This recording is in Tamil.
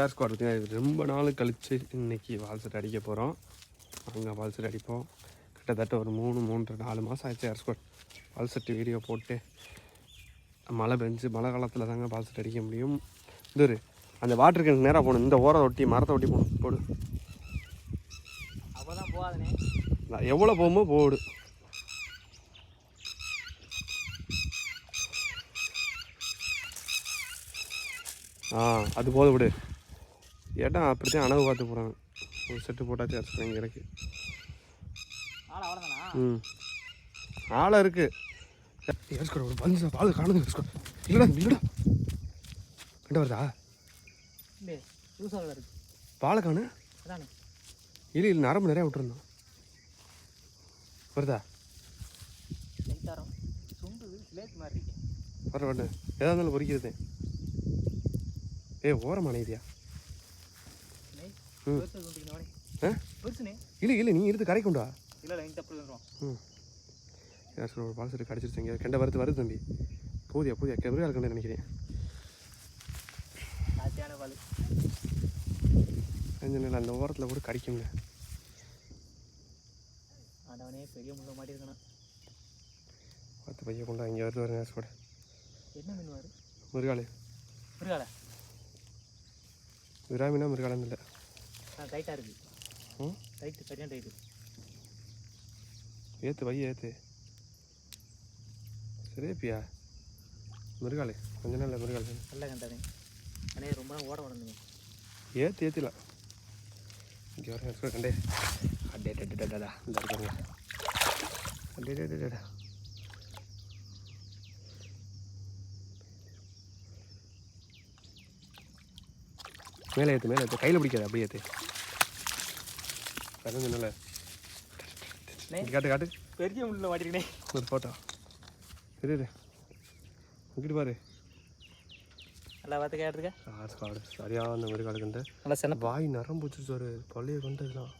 ஏர் ஸ்குவாட் பார்த்தீங்கன்னா ரொம்ப நாள் கழித்து இன்னைக்கு வால் செட் அடிக்க போகிறோம் அங்கே வால் செட் அடிப்போம். கிட்டத்தட்ட ஒரு மூணு மூன்று நாலு மாதம் ஆயிடுச்சு air squat wall set video போட்டு. மழை பெஞ்சு மழை காலத்தில் தாங்க செட் அடிக்க முடியும். இது இரு, அந்த வாட்டர் கேனுக்கு நேராக போகணும். இந்த ஓரத்தை ஒட்டி மரத்தை ஒட்டி போகணும். போடு. நான் எவ்வளோ போகுமோ போடு. ஆ அது போத விடு. இடம் அப்படித்தான் அணவு பார்த்து போகிறாங்க ஒரு செட்டு போட்டாச்சு அரைச்சிக்கலாம் இங்கே இருக்கு ம். ஆளை இருக்கு. ஏஸ்கோ ஒரு பஞ்சு பால் காணுது ஏஸ்கோ இல்லடா இல்லடா. கிட்ட வருதா? பாலை காணு இல்லை இல்லை நரம்பு நிறையா விட்டுருந்தோம் வருதா? வர வர எதா இருந்தாலும் பொறிக்கிறது. ஏ ஓரமான இதுயா இல்லை இல்லை நீ இருந்து கரைக்குண்டா இல்லை இல்லை ஏஸ்கோ ஒரு பால் செட்டு கடிச்சிருச்சீங்க கெண்ட வருது வருது தம்பி. போதியா போதியா. கெபரியா இருக்குன்னு நினைக்கிறேன். காத்தியான பால். கொஞ்ச நேரம் அந்த ஓரத்தில் கூட கடிக்கும்ல. ஆண்டவனே பெரிய முள்ள மாட்டி இருக்கணும். பத்து பையன் கொண்டா இங்கே வருது வருங்க ஏஸ்கோட என்ன மீன்வார் மிருகாலே. முருகால? விராமினா மிருகாலம் இல்லை. டைட்டாக இருக்கு. ம் டைட்டு சரியான டைட்டு ஏற்று வை ஏற்று சரியாப்பியா மிருகாலே கொஞ்ச நாள் மிருகாலே. நல்லா கண்டானே அண்ணே ரொம்ப நாள் ஓட வளர்ந்துங்க ஏற்று ஏற்றிலாம் இங்கே வர எக்ஸ்போர்ட் கண்டே. அடே டே டே டடா இந்த இருக்காங்க அடே டே டே டடா மேலே ஏற்று மேலே ஏற்று கையில் பிடிக்காது அப்படியே ஏற்று அது நல்ல காட்டு காட்டு. பெரிய முள்ள மாட்டிருக்கனே. ஒரு ஃபோட்டோ இரு இங்கிட்டு பாரு. நல்லா பார்த்து கேட்டுருக்க ஆடு காடு சரியான மாதிரி காடுக்கிட்ட நல்லா சென்ன வாய் நரம்பு வச்சு ஒரு பழைய கொண்டு இதெல்லாம்.